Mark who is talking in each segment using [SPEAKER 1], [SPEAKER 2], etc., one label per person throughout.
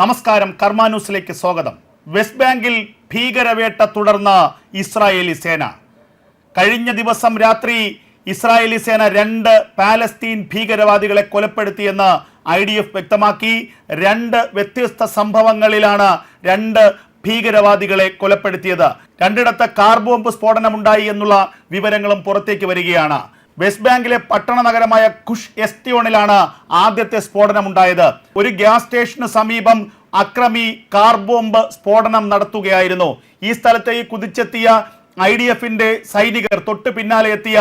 [SPEAKER 1] നമസ്കാരം കർമാന്യൂസിലേക്ക് സ്വാഗതം. വെസ്റ്റ് ബാങ്കിൽ ഭീകരവേട്ട തുടർന്ന ഇസ്രായേലി സേന. കഴിഞ്ഞ ദിവസം രാത്രി ഇസ്രായേലി സേന രണ്ട് പാലസ്തീൻ ഭീകരവാദികളെ കൊലപ്പെടുത്തിയെന്ന് ഐ ഡി എഫ് വ്യക്തമാക്കി. രണ്ട് വ്യത്യസ്ത സംഭവങ്ങളിലാണ് രണ്ട് ഭീകരവാദികളെ കൊലപ്പെടുത്തിയത്. രണ്ടിടത്ത് കാർ ബോംബ് സ്ഫോടനമുണ്ടായി എന്നുള്ള വിവരങ്ങളും പുറത്തേക്ക് വരികയാണ്. വെസ്റ്റ് ബാങ്കിലെ പട്ടണ നഗരമായ കുഷ് എസ്റ്റിയോണിലാണ് ആദ്യത്തെ സ്ഫോടനമുണ്ടായത്. ഒരു ഗ്യാസ് സ്റ്റേഷന് സമീപം അക്രമി കാർ ബോംബ് സ്ഫോടനം നടത്തുകയായിരുന്നു. ഈ സ്ഥലത്തേക്ക് കുതിച്ചെത്തിയ ഐ ഡി എഫിന്റെ സൈനികർ തൊട്ടു പിന്നാലെ എത്തിയ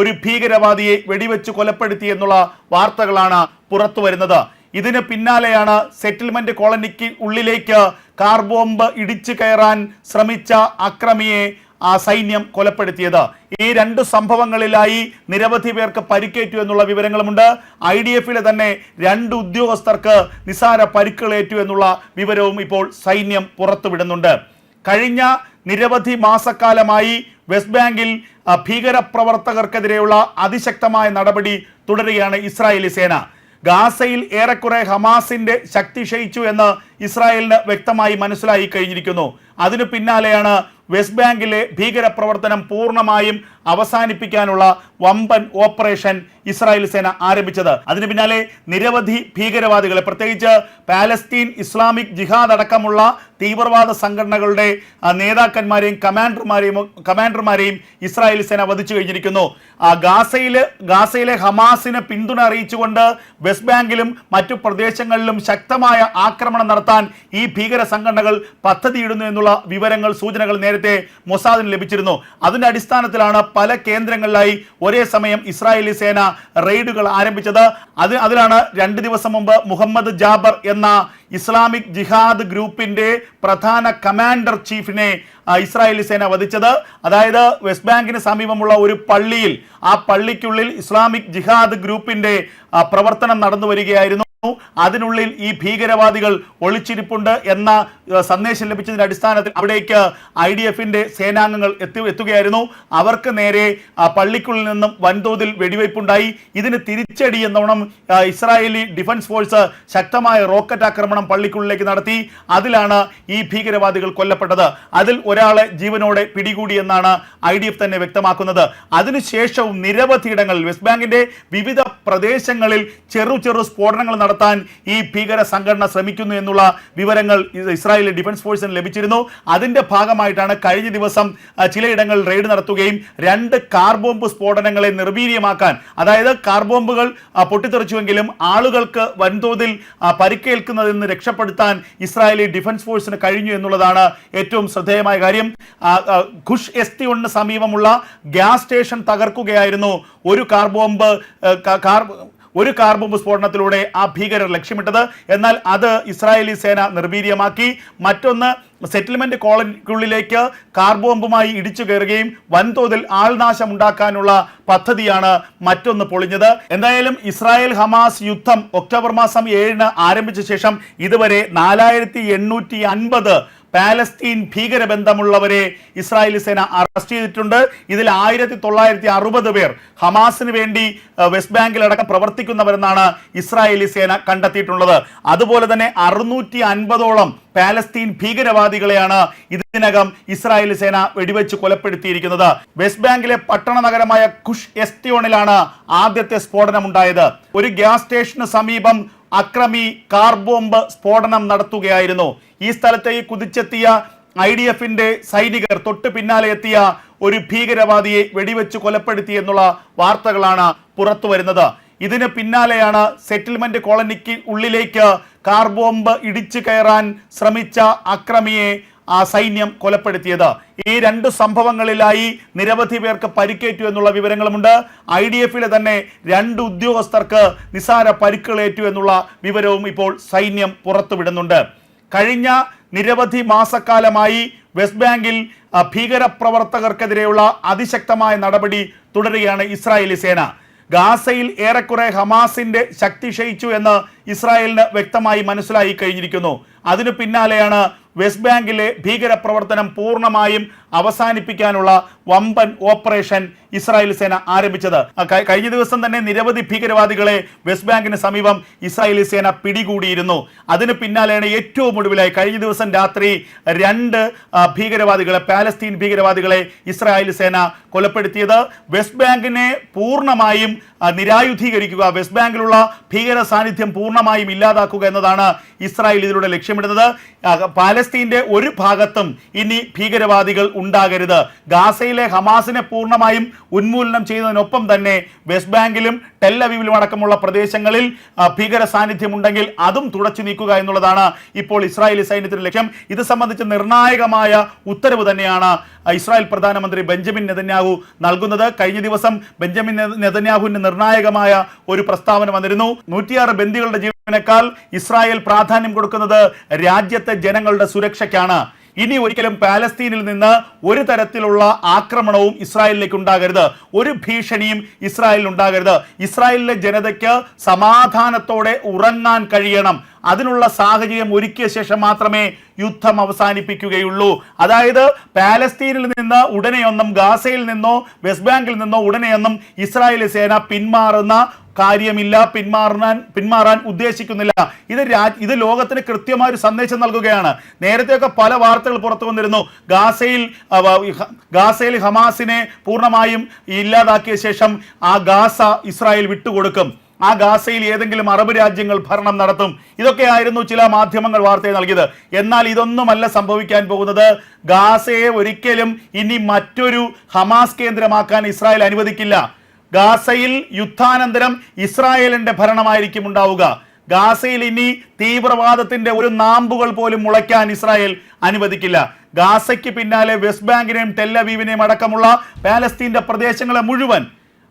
[SPEAKER 1] ഒരു ഭീകരവാദിയെ വെടിവെച്ച് കൊലപ്പെടുത്തി എന്നുള്ള വാർത്തകളാണ് പുറത്തു വരുന്നത്. ഇതിന് പിന്നാലെയാണ് സെറ്റിൽമെന്റ് കോളനിക്ക് ഉള്ളിലേക്ക് കാർ ബോംബ് ഇടിച്ചു കയറാൻ ശ്രമിച്ച അക്രമിയെ ആ സൈന്യം കൊലപ്പെടുത്തിയത്. ഈ രണ്ട് സംഭവങ്ങളിലായി നിരവധി പേർക്ക് പരിക്കേറ്റു എന്നുള്ള വിവരങ്ങളുമുണ്ട്. ഐ ഡി എഫിലെ തന്നെ രണ്ട് ഉദ്യോഗസ്ഥർക്ക് നിസാര പരിക്കുകളേറ്റു എന്നുള്ള വിവരവും ഇപ്പോൾ സൈന്യം പുറത്തുവിടുന്നുണ്ട്. കഴിഞ്ഞ നിരവധി മാസക്കാലമായി വെസ്റ്റ് ബാങ്കിൽ ഭീകരപ്രവർത്തകർക്കെതിരെയുള്ള അതിശക്തമായ നടപടി തുടരുകയാണ് ഇസ്രായേലി സേന. ഗാസയിൽ ഏറെക്കുറെ ഹമാസിന്റെ ശക്തി ക്ഷയിച്ചു എന്ന് ഇസ്രായേലിന് വ്യക്തമായി മനസ്സിലായി കഴിഞ്ഞിരിക്കുന്നു. അതിനു പിന്നാലെയാണ് വെസ്റ്റ് ബാങ്കിലെ ഭീകരപ്രവർത്തനം പൂർണമായും അവസാനിപ്പിക്കാനുള്ള വമ്പൻ ഓപ്പറേഷൻ ഇസ്രായേൽ സേന ആരംഭിച്ചത്. അതിനു പിന്നാലെ നിരവധി ഭീകരവാദികളെ പ്രത്യേകിച്ച് പാലസ്തീൻ ഇസ്ലാമിക് ജിഹാദ് അടക്കമുള്ള തീവ്രവാദ സംഘടനകളുടെ നേതാക്കന്മാരെയും കമാൻഡർമാരെയും കമാൻഡർമാരെയും ഇസ്രായേൽ സേന വധിച്ചു കഴിഞ്ഞിരിക്കുന്നു. ആ, ഗാസയിൽ ഗാസയിലെ ഹമാസിനെ പിന്തുണ അറിയിച്ചുകൊണ്ട് വെസ്റ്റ് ബാങ്കിലും മറ്റു പ്രദേശങ്ങളിലും ശക്തമായ ആക്രമണം നടത്താൻ ഈ ഭീകര സംഘടനകൾ പദ്ധതിയിടുന്നു എന്നുള്ള വിവരങ്ങൾ സൂചനകൾ നേരത്തെ മൊസാദിന് ലഭിച്ചിരുന്നു. അതിന്റെ അടിസ്ഥാനത്തിലാണ് പല കേന്ദ്രങ്ങളിലായി ഒരേ സമയം ഇസ്രായേലി സേന റെയ്ഡുകൾ ആരംഭിച്ചത്. അത് അതിലാണ് രണ്ട് ദിവസം മുമ്പ് മുഹമ്മദ് ജാബർ എന്ന ഇസ്ലാമിക് ജിഹാദ് ഗ്രൂപ്പിന്റെ പ്രധാന കമാൻഡർ ചീഫിനെ ഇസ്രായേലി സേന വധിച്ചത്. അതായത് വെസ്റ്റ് ബാങ്കിന് സമീപമുള്ള ഒരു പള്ളിയിൽ ആ പള്ളിക്കുള്ളിൽ ഇസ്ലാമിക് ജിഹാദ് ഗ്രൂപ്പിന്റെ പ്രവർത്തനം നടന്നു വരികയായിരുന്നു അതിനുള്ളിൽ ഈ ഭീകരവാദികൾ ഒളിച്ചിരിപ്പുണ്ട് എന്ന സന്ദേശം ലഭിച്ചതിന്റെ അടിസ്ഥാനത്തിൽ അവിടേക്ക് ഐ ഡി എഫിന്റെ സേനാംഗങ്ങൾ എത്തി എത്തുകയായിരുന്നു. അവർക്ക് നേരെ പള്ളിക്കുള്ളിൽ നിന്നും വൻതോതിൽ വെടിവയ്പുണ്ടായി ഇതിന് തിരിച്ചടി എന്നോണം ഇസ്രായേലി ഡിഫൻസ് ഫോഴ്സ് ശക്തമായ റോക്കറ്റ് ആക്രമണം പള്ളിക്കുള്ളിലേക്ക് നടത്തി. അതിലാണ് ഈ ഭീകരവാദികൾ കൊല്ലപ്പെട്ടത്. അതിൽ ഒരാളെ ജീവനോടെ പിടികൂടിയെന്നാണ് ഐ ഡി എഫ് തന്നെ വ്യക്തമാക്കുന്നത്. അതിനുശേഷവും നിരവധി ഇടങ്ങളിൽ വെസ്റ്റ് ബാങ്കിന്റെ വിവിധ പ്രദേശങ്ങളിൽ ചെറു ചെറു സ്ഫോടനങ്ങൾ നടത്താൻ ഈ ഭീകര സംഘടന ശ്രമിക്കുന്നു എന്നുള്ള വിവരങ്ങൾ ഇസ്രായേൽ ഡിഫൻസ് ഫോഴ്സിന് ലഭിച്ചിരുന്നു. അതിന്റെ ഭാഗമായിട്ടാണ് കഴിഞ്ഞ ദിവസം ചിലയിടങ്ങളിൽ റെയ്ഡ് നടത്തുകയും രണ്ട് കാർ ബോംബ് സ്ഫോടനങ്ങളെ നിർവീര്യമാക്കാൻ അതായത് കാർ ബോംബുകൾ പൊട്ടിത്തെറിച്ചുവെങ്കിലും ആളുകൾക്ക് വൻതോതിൽ പരിക്കേൽക്കുന്നതിൽ നിന്ന് രക്ഷപ്പെടുത്താൻ ഇസ്രായേലി ഡിഫൻസ് ഫോഴ്സിന് കഴിഞ്ഞു എന്നുള്ളതാണ് ഏറ്റവും ശ്രദ്ധേയമായ കാര്യം. ഖുഷ് എസ് ഖുഷ് എസ്തിയൊണിന് സമീപമുള്ള ഗ്യാസ് സ്റ്റേഷൻ തകർക്കുകയായിരുന്നു ഒരു കാർ ബോംബ് കാർ ഒരു കാർ ബോംബ് സ്ഫോടനത്തിലൂടെ ആ ഭീകരർ ലക്ഷ്യമിട്ടത്. എന്നാൽ അത് ഇസ്രായേലി സേന നിർവീര്യമാക്കി. മറ്റൊന്ന് സെറ്റിൽമെന്റ് കോളനിക്കുള്ളിലേക്ക് കാർ ബോംബുമായി ഇടിച്ചു കയറുകയും വൻതോതിൽ ആൾനാശം ഉണ്ടാക്കാനുള്ള പദ്ധതിയാണ് മറ്റൊന്ന് പൊളിഞ്ഞത്. എന്തായാലും ഇസ്രായേൽ ഹമാസ് യുദ്ധം ഒക്ടോബർ മാസം ഏഴിന് ആരംഭിച്ച ശേഷം ഇതുവരെ നാലായിരത്തി പാലസ്തീൻ ഭീകര ബന്ധമുള്ളവരെ ഇസ്രായേൽ സേന അറസ്റ്റ് ചെയ്തിട്ടുണ്ട്. ഇതിൽ ആയിരത്തി തൊള്ളായിരത്തി അറുപത് പേർ ഹമാസിന് വേണ്ടി വെസ്റ്റ് ബാങ്കിലടക്കം പ്രവർത്തിക്കുന്നവരെന്നാണ് ഇസ്രായേലി സേന കണ്ടെത്തിയിട്ടുള്ളത്. അതുപോലെ തന്നെ അറുന്നൂറ്റി അൻപതോളം പാലസ്തീൻ ഭീകരവാദികളെയാണ് ഇതിനകം ഇസ്രായേലി സേന വെടിവെച്ച് കൊലപ്പെടുത്തിയിരിക്കുന്നത്. വെസ്റ്റ് ബാങ്കിലെ പട്ടണ നഗരമായ കുഷ് എസ്റ്റിയോണിലാണ് ആദ്യത്തെ സ്ഫോടനമുണ്ടായത്. ഒരു ഗ്യാസ് സ്റ്റേഷന് സമീപം അക്രമി കാർ ബോംബ് സ്ഫോടനം നടത്തുകയായിരുന്നു. ഈ സ്ഥലത്തേക്ക് കുതിച്ചെത്തിയ ഐ ഡി എഫിന്റെ സൈനികർ തൊട്ട് പിന്നാലെ എത്തിയ ഒരു ഭീകരവാദിയെ വെടിവെച്ച് കൊലപ്പെടുത്തി എന്നുള്ള വാർത്തകളാണ് പുറത്തു വരുന്നത്. ഇതിന് പിന്നാലെയാണ് സെറ്റിൽമെന്റ് കോളനിക്ക് ഉള്ളിലേക്ക് കാർ ബോംബ് ഇടിച്ചു കയറാൻ ശ്രമിച്ച അക്രമിയെ ആ സൈന്യം കൊലപ്പെടുത്തിയത്. ഈ രണ്ട് സംഭവങ്ങളിലായി നിരവധി പേർക്ക് പരിക്കേറ്റു എന്നുള്ള വിവരങ്ങളുമുണ്ട്. ഐ ഡി എഫിലെ തന്നെ രണ്ട് ഉദ്യോഗസ്ഥർക്ക് നിസാര പരിക്കുകളേറ്റു എന്നുള്ള വിവരവും ഇപ്പോൾ സൈന്യം പുറത്തുവിടുന്നുണ്ട്. കഴിഞ്ഞ നിരവധി മാസക്കാലമായി വെസ്റ്റ് ബാങ്കിൽ ഭീകരപ്രവർത്തകർക്കെതിരെയുള്ള അതിശക്തമായ നടപടി തുടരുകയാണ് ഇസ്രായേലി സേന. ഗാസയിൽ ഏറെക്കുറെ ഹമാസിന്റെ ശക്തി ക്ഷയിച്ചു എന്ന് ഇസ്രായേലിന് വ്യക്തമായി മനസ്സിലായി കഴിഞ്ഞിരിക്കുന്നു. അതിനു പിന്നാലെയാണ് വെസ്റ്റ് ബാങ്കിലെ ഭീകരപ്രവർത്തനം പൂർണമായും അവസാനിപ്പിക്കാനുള്ള വമ്പൻ ഓപ്പറേഷൻ ഇസ്രായേൽ സേന ആരംഭിച്ചത്. കഴിഞ്ഞ ദിവസം തന്നെ നിരവധി ഭീകരവാദികളെ വെസ്റ്റ് ബാങ്കിന് സമീപം ഇസ്രായേലി സേന പിടികൂടിയിരുന്നു. അതിന് പിന്നാലെയാണ് ഏറ്റവും ഒടുവിലായി കഴിഞ്ഞ ദിവസം രാത്രി രണ്ട് ഭീകരവാദികളെ പാലസ്തീൻ ഭീകരവാദികളെ ഇസ്രായേൽ സേന കൊലപ്പെടുത്തിയത്. വെസ്റ്റ് ബാങ്കിനെ പൂർണമായും നിരായുധീകരിക്കുക വെസ്റ്റ് ബാങ്കിലുള്ള ഭീകര സാന്നിധ്യം പൂർണമായും ഇല്ലാതാക്കുക എന്നതാണ് ഇസ്രായേൽ ഇതിലൂടെ ലക്ഷ്യമിടുന്നത്. പാലസ്തീന്റെ ഒരു ഭാഗത്തും ഇനി ഭീകരവാദികൾ ഉണ്ടാകരുത്. ഗാസയിലെ ഹമാസിനെ പൂർണമായും ഉന്മൂലനം ചെയ്യുന്നതിനൊപ്പം തന്നെ വെസ്റ്റ് ബാങ്കിലും ടെല്ലവീവിലും അടക്കമുള്ള പ്രദേശങ്ങളിൽ ഭീകര സാന്നിധ്യം ഉണ്ടെങ്കിൽ അതും തുടച്ചു നീക്കുക എന്നുള്ളതാണ് ഇപ്പോൾ ഇസ്രായേലി സൈന്യത്തിന്റെ ലക്ഷ്യം. ഇത് സംബന്ധിച്ച് നിർണായകമായ ഉത്തരവ് തന്നെയാണ് ഇസ്രായേൽ പ്രധാനമന്ത്രി ബെഞ്ചമിൻ നെതന്യാഹു നൽകുന്നത്. കഴിഞ്ഞ ദിവസം ബെഞ്ചമിൻ നെ- നെതന്യാഹുവിന് നിർണായകമായ ഒരു പ്രസ്താവന വന്നിരുന്നു. നൂറ്റിയാറ് ബന്ദികളുടെ ജീവനേക്കാൾ ഇസ്രായേൽ പ്രാധാന്യം കൊടുക്കുന്നത് രാജ്യത്തെ ജനങ്ങളുടെ സുരക്ഷയ്ക്കാണ്. ഇനി ഒരിക്കലും പാലസ്തീനിൽ നിന്ന് ഒരു തരത്തിലുള്ള ആക്രമണവും ഇസ്രായേലിലേക്ക് ഉണ്ടാകരുത്. ഒരു ഭീഷണിയും ഇസ്രായേലിൽ ഉണ്ടാകരുത്. ഇസ്രായേലിലെ ജനതയ്ക്ക് സമാധാനത്തോടെ ഉറങ്ങാൻ കഴിയണം. അതിനുള്ള സാഹചര്യം ഒരുക്കിയ ശേഷം മാത്രമേ യുദ്ധം അവസാനിപ്പിക്കുകയുള്ളൂ. അതായത് പാലസ്തീനിൽ നിന്ന് ഉടനെയൊന്നും ഗാസയിൽ നിന്നോ വെസ്റ്റ് ബാങ്കിൽ നിന്നോ ഉടനെയൊന്നും ഇസ്രായേലി സേന പിന്മാറുന്ന കാര്യമില്ല പിന്മാറാൻ പിന്മാറാൻ ഉദ്ദേശിക്കുന്നില്ല. ഇത് ഇത് ലോകത്തിന് കൃത്യമായ ഒരു സന്ദേശം നൽകുകയാണ്. നേരത്തെയൊക്കെ പല വാർത്തകൾ പുറത്തു വന്നിരുന്നു. ഗാസയിൽ ഗാസയിൽ ഹമാസിനെ പൂർണമായും ഇല്ലാതാക്കിയ ശേഷം ആ ഗാസ ഇസ്രായേൽ വിട്ടുകൊടുക്കും. ആ ഗാസയിൽ ഏതെങ്കിലും അറബ് രാജ്യങ്ങൾ ഭരണം നടത്തും. ഇതൊക്കെയായിരുന്നു ചില മാധ്യമങ്ങൾ വാർത്തയെ നൽകിയത്. എന്നാൽ ഇതൊന്നുമല്ല സംഭവിക്കാൻ പോകുന്നത്. ഗാസയെ ഒരിക്കലും ഇനി മറ്റൊരു ഹമാസ് കേന്ദ്രമാക്കാൻ ഇസ്രായേൽ അനുവദിക്കില്ല. ഗാസയിൽ യുദ്ധാനന്തരം ഇസ്രായേലിന്റെ ഭരണമായിരിക്കും ഉണ്ടാവുക. ഗാസയിൽ ഇനി തീവ്രവാദത്തിന്റെ ഒരു നാമ്പുകൾ പോലും മുളയ്ക്കാൻ ഇസ്രായേൽ അനുവദിക്കില്ല. ഗാസയ്ക്ക് പിന്നാലെ വെസ്റ്റ് ബാങ്കിനെയും ടെല്ലവീവിനെയും അടക്കമുള്ള പാലസ്തീന്റെ പ്രദേശങ്ങളെ മുഴുവൻ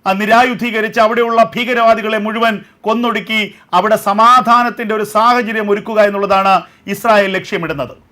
[SPEAKER 1] നിരായുധീകരിച്ച് അവിടെയുള്ള ഭീകരവാദികളെ മുഴുവൻ കൊന്നൊടുക്കി അവിടെ സമാധാനത്തിന്റെ ഒരു സാഹചര്യം ഒരുക്കുക എന്നുള്ളതാണ് ഇസ്രായേൽ ലക്ഷ്യമിടുന്നത്.